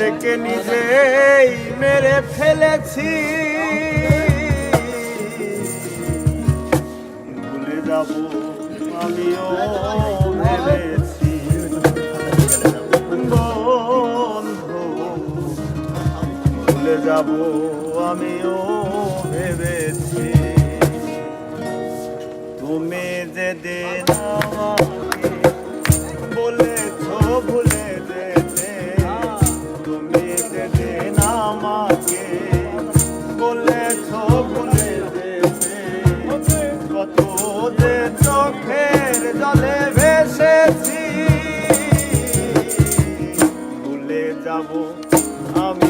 নিজেকে নিজেই মেরে ফেলেছি। ভুলে যাব, আমিও ভেবেছি বন্ধু, ভুলে যাব, আমিও ভেবেছি। তুমি যে দিন ভুলে যাব আমিও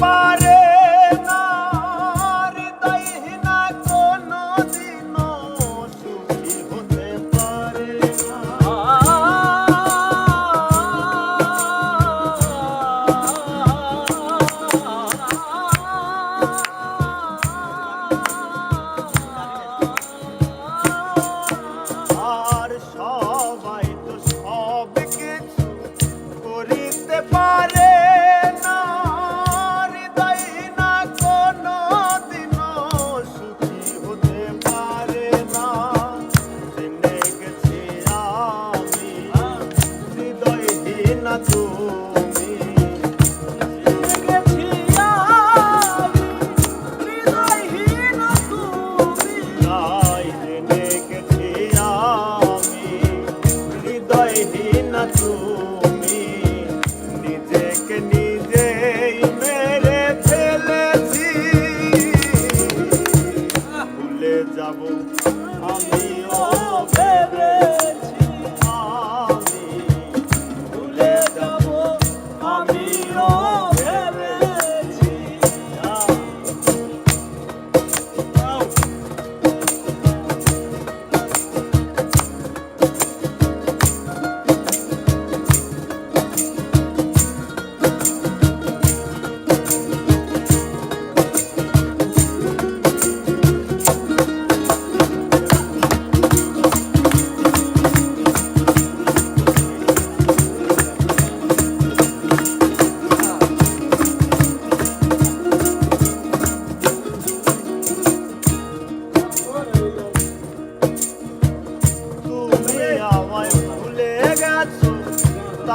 পারে সবাই তো সব হৃদয়হীনা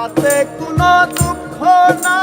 তাতে কোনো দুঃখ না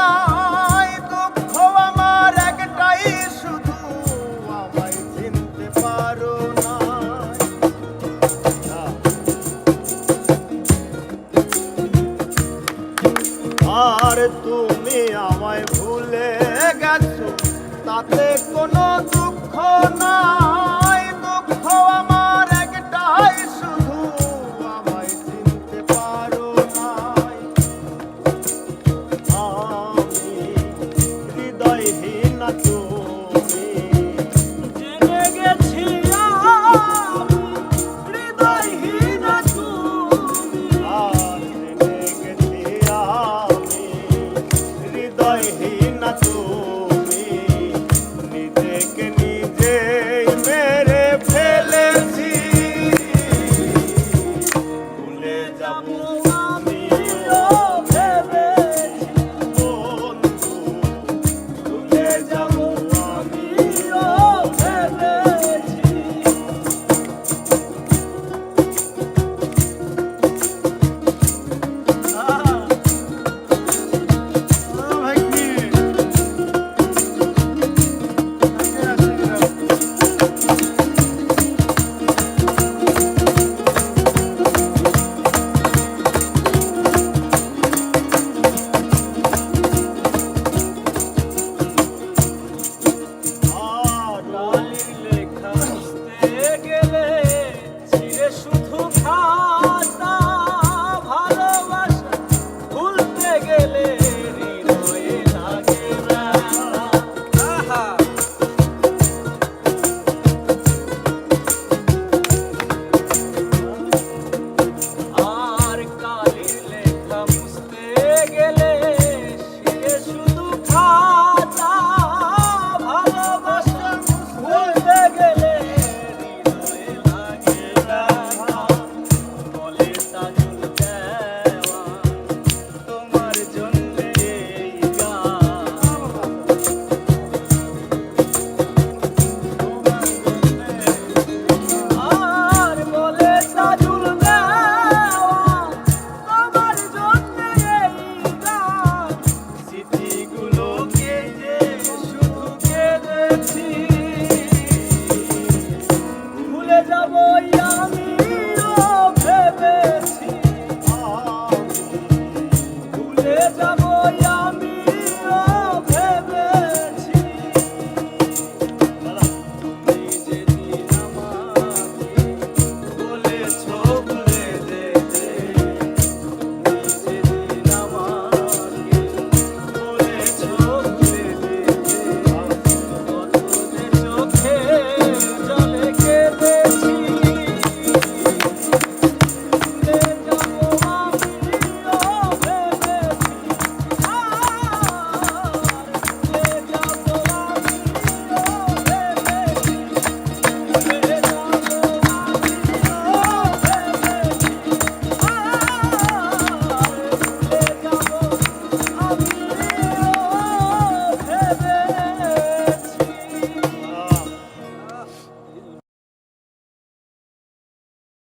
Esta